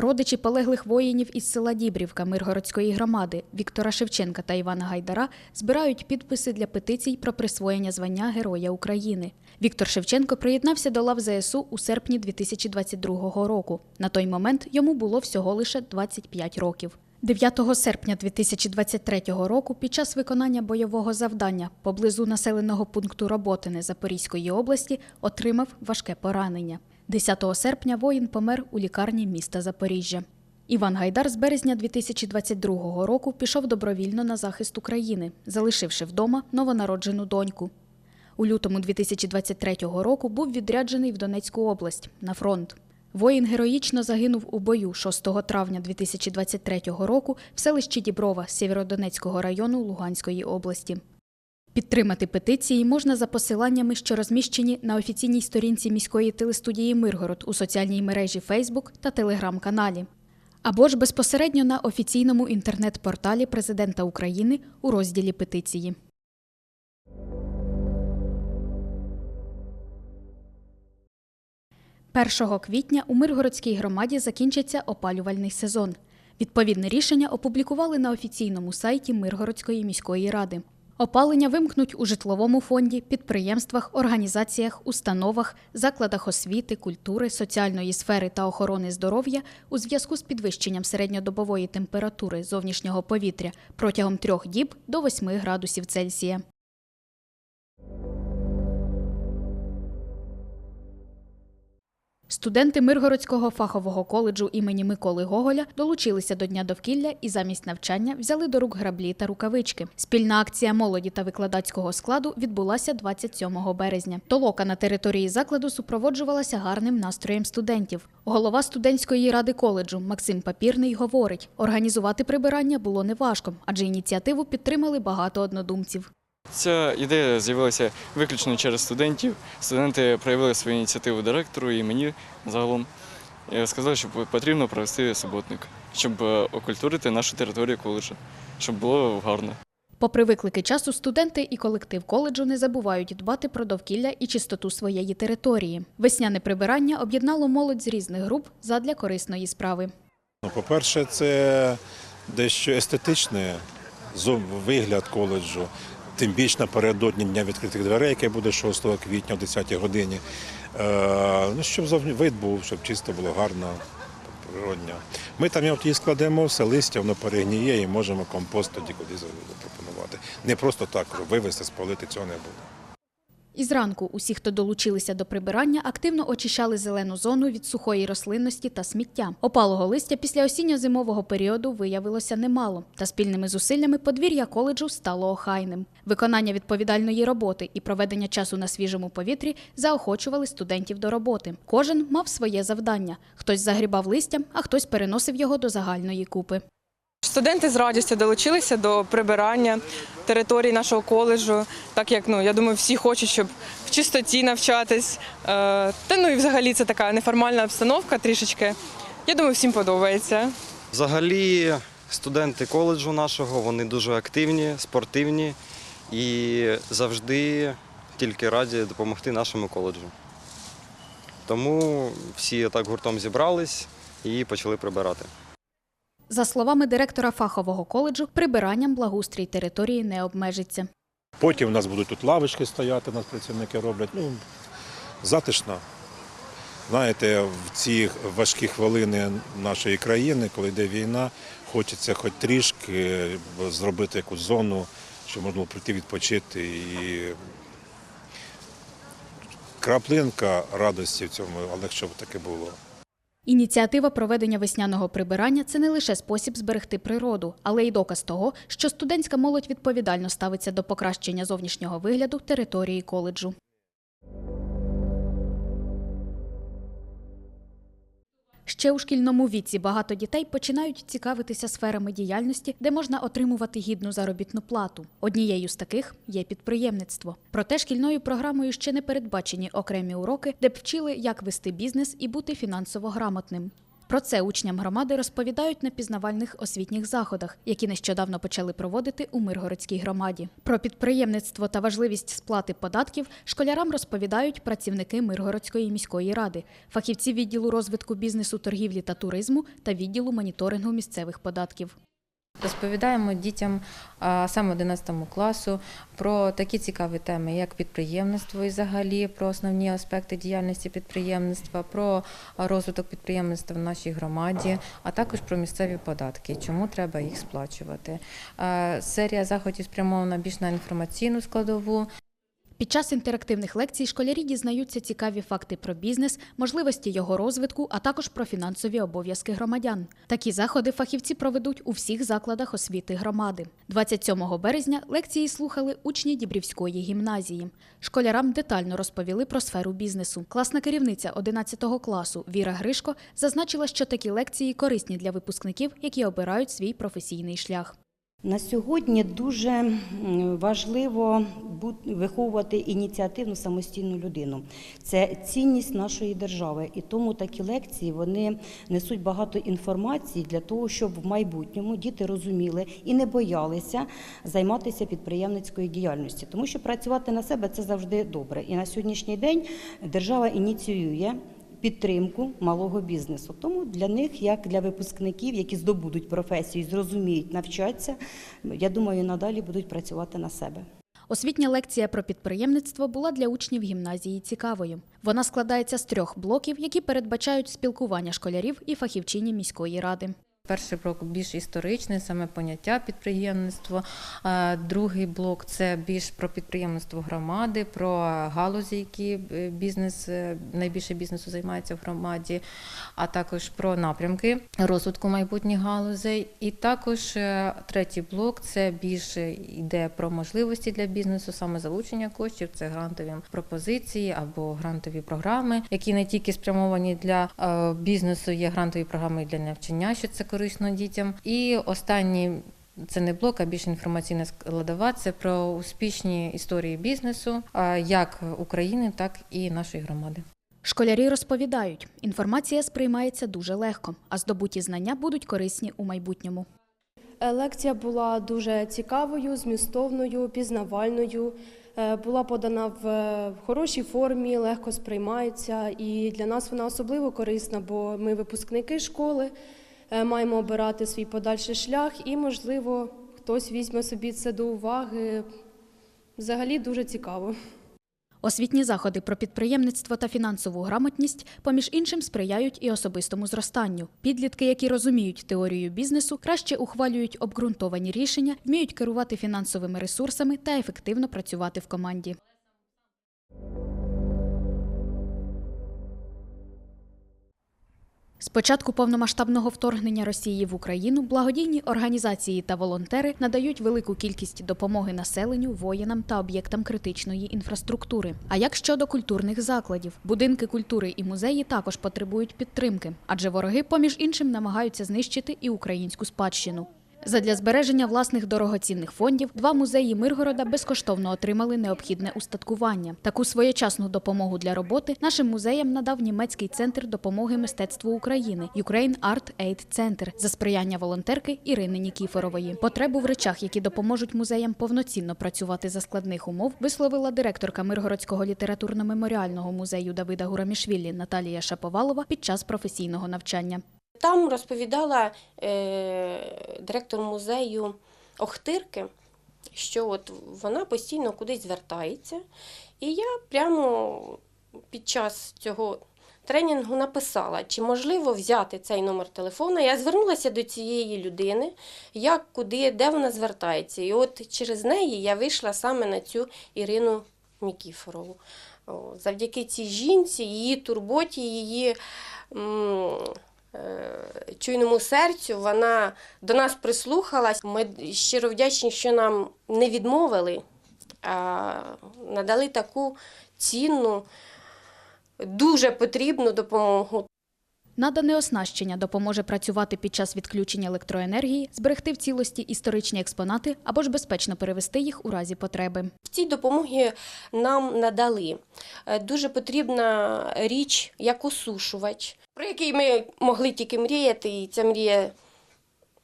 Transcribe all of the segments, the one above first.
Родичі полеглих воїнів із села Дібрівка Миргородської громади Віктора Шевченка та Івана Гайдара збирають підписи для петицій про присвоєння звання Героя України. Віктор Шевченко приєднався до лав ЗСУ у серпні 2022 року. На той момент йому було всього лише 25 років. 9 серпня 2023 року під час виконання бойового завдання поблизу населеного пункту Роботине Запорізької області отримав важке поранення. 10 серпня воїн помер у лікарні міста Запоріжжя. Іван Гайдар з березня 2022 року пішов добровільно на захист України, залишивши вдома новонароджену доньку. У лютому 2023 року був відряджений в Донецьку область на фронт. Воїн героїчно загинув у бою 6 травня 2023 року в селищі Діброва Сєвєродонецького району Луганської області. Підтримати петиції можна за посиланнями, що розміщені на офіційній сторінці міської телестудії Миргород у соціальній мережі Facebook та телеграм-каналі. Або ж безпосередньо на офіційному інтернет-порталі Президента України у розділі петиції. Першого квітня у Миргородській громаді закінчиться опалювальний сезон. Відповідне рішення опублікували на офіційному сайті Миргородської міської ради. Опалення вимкнуть у житловому фонді, підприємствах, організаціях, установах, закладах освіти, культури, соціальної сфери та охорони здоров'я у зв'язку з підвищенням середньодобової температури зовнішнього повітря протягом трьох діб до 8 градусів Цельсія. Студенти Миргородського фахового коледжу імені Миколи Гоголя долучилися до Дня довкілля і замість навчання взяли до рук граблі та рукавички. Спільна акція молоді та викладацького складу відбулася 27 березня. Толока на території закладу супроводжувалася гарним настроєм студентів. Голова студентської ради коледжу Максим Папірний говорить: організувати прибирання було неважко, адже ініціативу підтримали багато однодумців. Ця ідея з'явилася виключно через студентів. Студенти проявили свою ініціативу директору і мені загалом. Сказали, що потрібно провести суботник, щоб е, окультурити нашу територію коледжу, щоб було гарно. Попри виклики часу, студенти і колектив коледжу не забувають дбати про довкілля і чистоту своєї території. Весняне прибирання об'єднало молодь з різних груп задля корисної справи. Ну, По-перше, це дещо естетичний зо- вигляд коледжу, тим більш напередодні дня відкритих дверей, яке буде 6 квітня о 10 годині. Е, ну, щоб вид був, щоб чисто було гарно, природньо. Ми там його її складемо, все листя, воно перегніє і можемо компост тоді кудись запропонувати. Не просто так вивезти, спалити, цього не буде. І зранку усі, хто долучилися до прибирання, активно очищали зелену зону від сухої рослинності та сміття. Опалого листя після осінньо-зимового періоду виявилося немало, та спільними зусиллями подвір'я коледжу стало охайним. Виконання відповідальної роботи і проведення часу на свіжому повітрі заохочували студентів до роботи. Кожен мав своє завдання: хтось загрібав листям, а хтось переносив його до загальної купи. Студенти з радістю долучилися до прибирання території нашого коледжу, так як ну я думаю, всі хочуть, щоб в чистоті навчатись. Е, Та ну і взагалі це така неформальна обстановка трішечки. Я думаю, всім подобається. Взагалі, студенти коледжу нашого вони дуже активні, спортивні і завжди тільки раді допомогти нашому коледжу. Тому всі так гуртом зібрались і почали прибирати. За словами директора фахового коледжу, прибиранням благоустрій території не обмежиться. Потім у нас будуть тут лавочки стояти, нас працівники роблять. Ну, затишно. Знаєте, в ці важкі хвилини нашої країни, коли йде війна, хочеться хоч трішки зробити якусь зону, щоб можна було прийти відпочити. І краплинка радості в цьому, але щоб таке було. Ініціатива проведення весняного прибирання це не лише спосіб зберегти природу, але й доказ того, що студентська молодь відповідально ставиться до покращення зовнішнього вигляду території коледжу. Ще у шкільному віці багато дітей починають цікавитися сферами діяльності, де можна отримувати гідну заробітну плату. Однією з таких є підприємництво. Проте шкільною програмою ще не передбачені окремі уроки, де б вчили, як вести бізнес і бути фінансово грамотним. Про це учням громади розповідають на пізнавальних освітніх заходах, які нещодавно почали проводити у Миргородській громаді. Про підприємництво та важливість сплати податків школярам розповідають працівники Миргородської міської ради, фахівці відділу розвитку бізнесу, торгівлі та туризму та відділу моніторингу місцевих податків. Розповідаємо дітям саме 11 класу про такі цікаві теми, як підприємництво і взагалі про основні аспекти діяльності підприємництва, про розвиток підприємництва в нашій громаді, а також про місцеві податки, чому треба їх сплачувати. Серія заходів спрямована більш на інформаційну складову. Під час інтерактивних лекцій школярі дізнаються цікаві факти про бізнес, можливості його розвитку, а також про фінансові обов'язки громадян. Такі заходи фахівці проведуть у всіх закладах освіти громади. 27 березня лекції слухали учні Дібрівської гімназії. Школярам детально розповіли про сферу бізнесу. Класна керівниця 11 класу Віра Гришко зазначила, що такі лекції корисні для випускників, які обирають свій професійний шлях. На сьогодні дуже важливо виховувати ініціативну самостійну людину. Це цінність нашої держави, і тому такі лекції вони несуть багато інформації для того, щоб в майбутньому діти розуміли і не боялися займатися підприємницькою діяльністю, тому що працювати на себе це завжди добре. І на сьогоднішній день держава ініціює підтримку малого бізнесу. Тому для них, як для випускників, які здобудуть професію, зрозуміють, навчаться, я думаю, надалі будуть працювати на себе. Освітня лекція про підприємництво була для учнів гімназії цікавою. Вона складається з трьох блоків, які передбачають спілкування школярів і фахівчині міської ради. Перший блок більш історичний, саме поняття підприємництво. Другий блок це більш про підприємництво громади, про галузі, які е, бізнес е, найбільше бізнесу займається в громаді, а також про напрямки розвитку майбутніх галузей. І також е, третій блок це більше йде про можливості для бізнесу, саме залучення коштів, це грантові пропозиції або грантові програми, які не тільки спрямовані для бізнесу, є грантові програми для навчання, що це корисно дітям. І останній це не блок, а більш інформаційна складова. Це про успішні історії бізнесу, як України, так і нашої громади. Школярі розповідають, інформація сприймається дуже легко, а здобуті знання будуть корисні у майбутньому. Е, Лекція була дуже цікавою, змістовною, пізнавальною. Е, Була подана в е, хорошій формі, легко сприймається, і для нас вона особливо корисна, бо ми випускники школи, маємо обирати свій подальший шлях, і, можливо, хтось візьме собі це до уваги. Взагалі дуже цікаво. Освітні заходи про підприємництво та фінансову грамотність, поміж іншим, сприяють і особистому зростанню. Підлітки, які розуміють теорію бізнесу, краще ухвалюють обґрунтовані рішення, вміють керувати фінансовими ресурсами та ефективно працювати в команді. З початку повномасштабного вторгнення Росії в Україну благодійні організації та волонтери надають велику кількість допомоги населенню, воїнам та об'єктам критичної інфраструктури. А як щодо культурних закладів, будинки культури і музеї також потребують підтримки, адже вороги, поміж іншим, намагаються знищити і українську спадщину. Задля збереження власних дорогоцінних фондів два музеї Миргорода безкоштовно отримали необхідне устаткування. Таку своєчасну допомогу для роботи нашим музеям надав німецький центр допомоги мистецтву України Ukraine Art Aid Center за сприяння волонтерки Ірини Нікіфорової. Потребу в речах, які допоможуть музеям повноцінно працювати за складних умов, висловила директорка Миргородського літературно-меморіального музею Давида Гурамішвілі Наталія Шаповалова під час професійного навчання. Там розповідала е, директор музею Охтирки, що от вона постійно кудись звертається. І я прямо під час цього тренінгу написала, чи можливо взяти цей номер телефона. Я звернулася до цієї людини, як, куди, де вона звертається. І от через неї я вийшла саме на цю Ірину Нікіфорову. Завдяки цій жінці, її турботі, її. м, Чуйному серцю вона до нас прислухалась. Ми щиро вдячні, що нам не відмовили, а надали таку цінну, дуже потрібну допомогу. Надане оснащення допоможе працювати під час відключення електроенергії, зберегти в цілості історичні експонати або ж безпечно перевести їх у разі потреби. В цій допомоги нам надали е, дуже потрібна річ як осушувач, про який ми могли тільки мріяти, і ця мрія,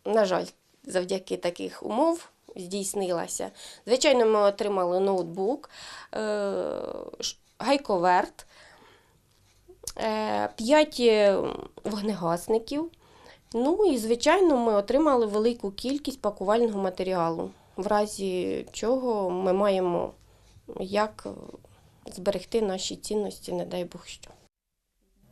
на жаль, завдяки таких умов здійснилася. Звичайно, ми отримали ноутбук, е, гайковерт, 5 вогнегасників. Ну і, звичайно, ми отримали велику кількість пакувального матеріалу, в разі чого ми маємо як зберегти наші цінності, не дай Бог що.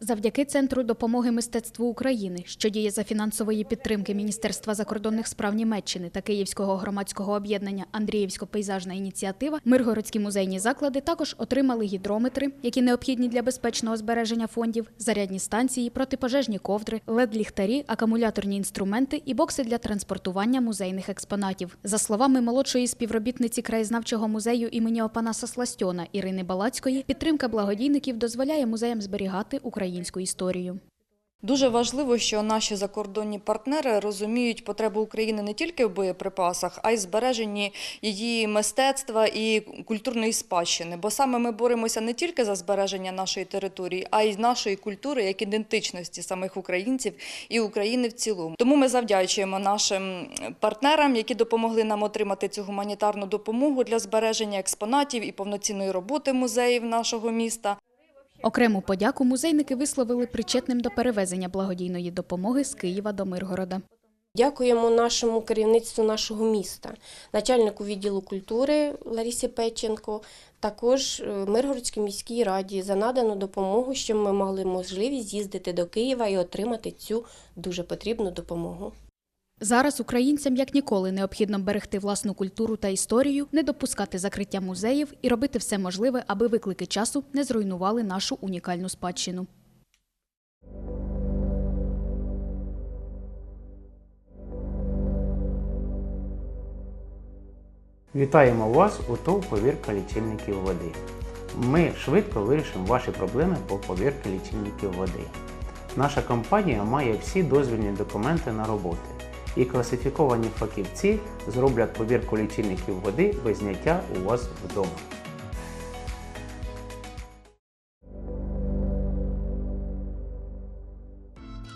Завдяки Центру допомоги мистецтву України, що діє за фінансової підтримки Міністерства закордонних справ Німеччини та Київського громадського об'єднання Андріївсько-пейзажна ініціатива, миргородські музейні заклади також отримали гідрометри, які необхідні для безпечного збереження фондів, зарядні станції, протипожежні ковдри, лед-ліхтарі, акумуляторні інструменти і бокси для транспортування музейних експонатів. За словами молодшої співробітниці краєзнавчого музею імені Опанаса Сластьона Ірини Балацької, підтримка благодійників дозволяє музеям зберігати українську історію. Дуже важливо, що наші закордонні партнери розуміють потребу України не тільки в боєприпасах, а й збереженні її мистецтва і культурної спадщини. Бо саме ми боремося не тільки за збереження нашої території, а й нашої культури як ідентичності самих українців і України в цілому. Тому ми завдячуємо нашим партнерам, які допомогли нам отримати цю гуманітарну допомогу для збереження експонатів і повноцінної роботи музеїв нашого міста. Окрему подяку музейники висловили причетним до перевезення благодійної допомоги з Києва до Миргорода. Дякуємо нашому керівництву нашого міста, начальнику відділу культури Ларісі Печенко, також е, Миргородській міській раді за надану допомогу, щоб ми мали можливість з'їздити до Києва і отримати цю дуже потрібну допомогу. Зараз українцям як ніколи необхідно берегти власну культуру та історію, не допускати закриття музеїв і робити все можливе, аби виклики часу не зруйнували нашу унікальну спадщину. Вітаємо вас у ТОВ повірка лічильників води. Ми швидко вирішимо ваші проблеми по повірці лічильників води. Наша компанія має всі дозвільні документи на роботи, і класифіковані фахівці зроблять повірку лічильників води без зняття у вас вдома.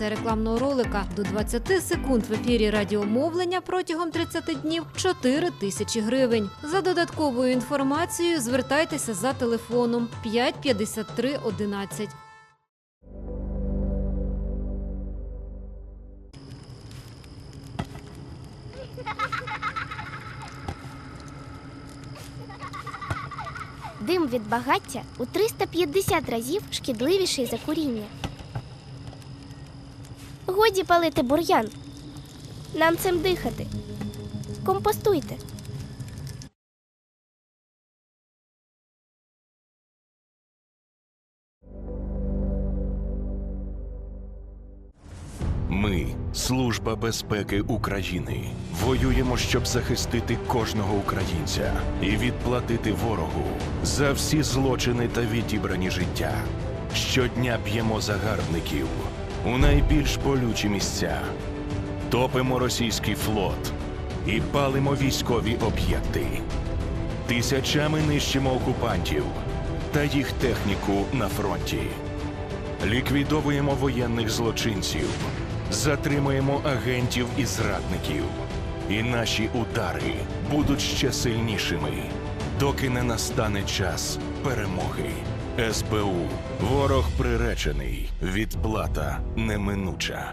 рекламного ролика до 20 секунд в ефірі радіомовлення протягом 30 днів 4 тисячі гривень. За додатковою інформацією звертайтеся за телефоном 5 53 11. Дим від багаття у 350 разів шкідливіший за куріння. Годі палити бур'ян. Нам цим дихати. Компостуйте. Ми, Служба безпеки України, воюємо, щоб захистити кожного українця і відплатити ворогу за всі злочини та відібрані життя. Щодня б'ємо загарбників у найбільш болючі місця, топимо російський флот і палимо військові об'єкти. Тисячами нищимо окупантів та їх техніку на фронті. Ліквідовуємо воєнних злочинців, затримуємо агентів і зрадників. І наші удари будуть ще сильнішими, доки не настане час перемоги. СБУ ворог приречений, відплата неминуча.